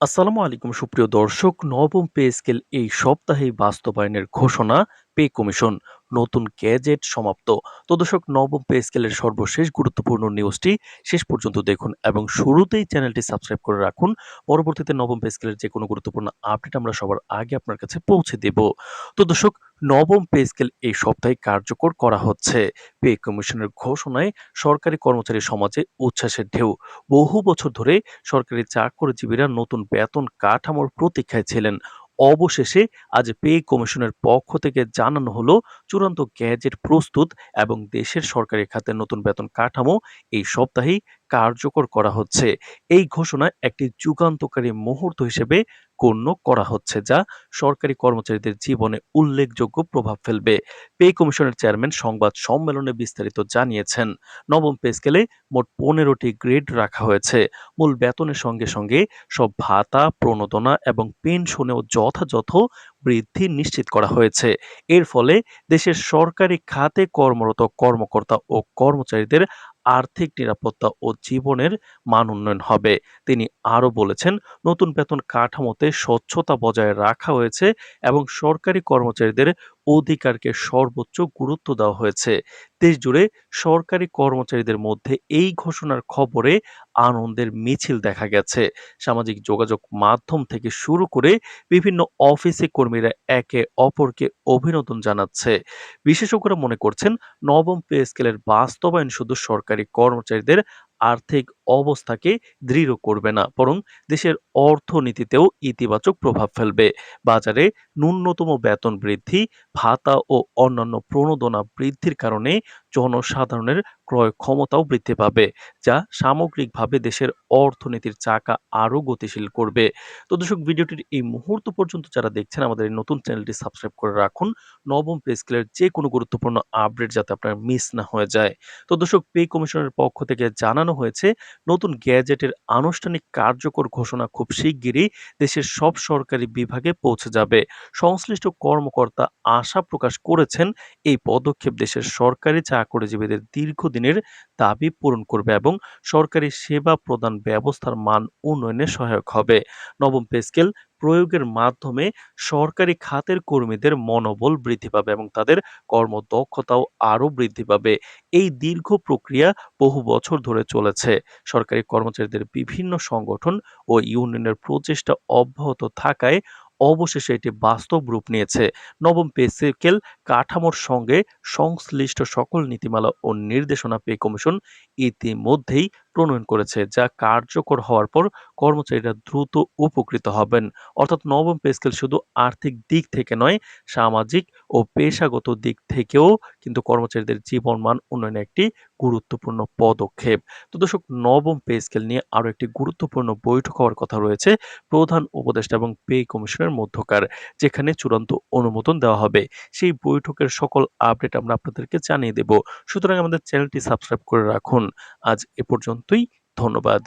আসসালামু আলাইকুম সুপ্রিয় দর্শক। নবম পে স্কেল এই সপ্তাহে বাস্তবায়নের ঘোষণা পে কমিশন। নতুন গ্যাজেট সমাপ্ত। তো দর্শক, নবম পে স্কেলের সর্বশেষ গুরুত্বপূর্ণ নিউজটি শেষ পর্যন্ত দেখুন এবং শুরুতেই চ্যানেলটি সাবস্ক্রাইব করে রাখুন। পরবর্তীতে নবম পে স্কেলের যে কোনো গুরুত্বপূর্ণ আপডেট আমরা সবার আগে আপনার কাছে পৌঁছে দেব। তো দর্শক, নবম পে স্কেল এই সপ্তাহে কার্যকর করা হচ্ছে। পে কমিশনের ঘোষণায় সরকারি কর্মচারী সমাজে উচ্ছ্বাসের ঢেউ। বহু বছর ধরে সরকারি চাকরিজীবীরা নতুন বেতন কাঠামোর প্রতীক্ষায় ছিলেন। অবশেষে আজ পে কমিশনের পক্ষ থেকে জানানো হলো চূড়ান্ত গ্যাজেট প্রস্তুত এবং দেশের সরকারি খাতের নতুন বেতন কাঠামো এই সপ্তাহেই কার্যকর করা হচ্ছে। এই ঘোষণা একটি যুগান্তকারী মুহূর্ত হিসেবে গণ্য করা হচ্ছে, যা সরকারি কর্মচারীদের জীবনে উল্লেখযোগ্য প্রভাব ফেলবে। পে কমিশনের চেয়ারম্যান সংবাদ সম্মেলনে বিস্তারিত জানিয়েছেন, নবম পে স্কেলে মোট পনেরোটি গ্রেড রাখা হয়েছে। মূল বেতনের সঙ্গে সঙ্গে সব ভাতা, প্রণোদনা এবং পেনশনেও যথাযথ বৃদ্ধি নিশ্চিত করা হয়েছে। এর ফলে দেশের সরকারি খাতে কর্মরত কর্মকর্তা ও কর্মচারীদের আর্থিক নিরাপত্তা ও জীবনের মান উন্নয়ন হবে। তিনি আরও বলেছেন, নতুন বেতন কাঠামোতে স্বচ্ছতা বজায় রাখা হয়েছে এবং সরকারি কর্মচারীদের অধিকারকে সর্বোচ্চ গুরুত্ব দেওয়া হয়েছে। দেশজুড়ে সরকারি কর্মচারীদের মধ্যে এই ঘোষণার খবরে আনন্দের মিছিল দেখা গেছে। সামাজিক যোগাযোগ মাধ্যম থেকে শুরু করে বিভিন্ন অফিসে কর্মীরা একে অপরকে অভিনন্দন জানাচ্ছে। বিশেষজ্ঞরা মনে করছেন, নবম পে স্কেলের বাস্তবায়ন শুধু সরকারি কর্মচারীদের আর্থিক অবস্থাকে দৃঢ় করবে না, বরং দেশের অর্থনীতিতেও ইতিবাচক প্রভাব ফেলবে। বাজারে ন্যূনতম বেতন বৃদ্ধি, ভাতা ও অন্যান্য প্রণোদনা বৃদ্ধির কারণে জনসাধারণের ক্রয় ক্ষমতাও বৃদ্ধি পাবে, যা সামগ্রিকভাবে দেশের অর্থনীতির চাকা আরও গতিশীল করবে। তো দর্শক, ভিডিওটির এই মুহূর্ত পর্যন্ত যারা দেখছেন, আমাদের এই নতুন চ্যানেলটি সাবস্ক্রাইব করে রাখুন। নবম পে স্কেলের যে কোনো গুরুত্বপূর্ণ আপডেট যাতে আপনার মিস না হয়ে যায়। তো দর্শক, পে কমিশনের পক্ষ থেকে জানানো হয়েছে, নতুন গ্যাজেটের আনুষ্ঠানিক কার্যকর ঘোষণা খুব শিগগিরই দেশের সব সরকারি বিভাগে পৌঁছে যাবে। সংশ্লিষ্ট কর্মকর্তা আশা প্রকাশ করেছেন, এই পদক্ষেপ দেশের সরকারি চাকরিজীবীদের দীর্ঘদিনের দাবি পূরণ করবে এবং সরকারি সেবা প্রদান ব্যবস্থার মান উন্নয়নে সহায়ক হবে। নবম পে স্কেল প্রয়োগের মাধ্যমে সরকারি খাতের কর্মীদের মনোবল বৃদ্ধি পাবে এবং তাদের কর্মদক্ষতাও আরও বৃদ্ধি পাবে। এই দীর্ঘ প্রক্রিয়া বহু বছর ধরে চলেছে। সরকারি কর্মচারীদের বিভিন্ন সংগঠন ও ইউনিয়নের প্রচেষ্টা অব্যাহত থাকায় অবশেষে এটি বাস্তব রূপ নিয়েছে। নবম পে স্কেল কাঠামোর সঙ্গে সংশ্লিষ্ট সকল নীতিমালা ও নির্দেশনা পে কমিশন ইতিমধ্যেই প্রণয়ন করেছে, যা কার্যকর হওয়ার পর কর্মচারীরা দ্রুত উপকৃত হবেন। অর্থাৎ নবম পে স্কেল শুধু আর্থিক দিক থেকে নয়, সামাজিক ও পেশাগত দিক থেকেও কিন্তু কর্মচারীদের জীবনমান উন্নয়নে একটি গুরুত্বপূর্ণ পদক্ষেপ। তো দর্শক, নবম পে স্কেল নিয়ে আরও একটি গুরুত্বপূর্ণ বৈঠক হওয়ার কথা রয়েছে প্রধান উপদেষ্টা এবং পে কমিশনের মধ্যকার, যেখানে চূড়ান্ত অনুমোদন দেওয়া হবে। সেই বৈঠকের সকল আপডেট আমরা আপনাদেরকে জানিয়ে দেব। সুতরাং আমাদের চ্যানেলটি সাবস্ক্রাইব করে রাখুন। আজ এ পর্যন্তই ধন্যবাদ।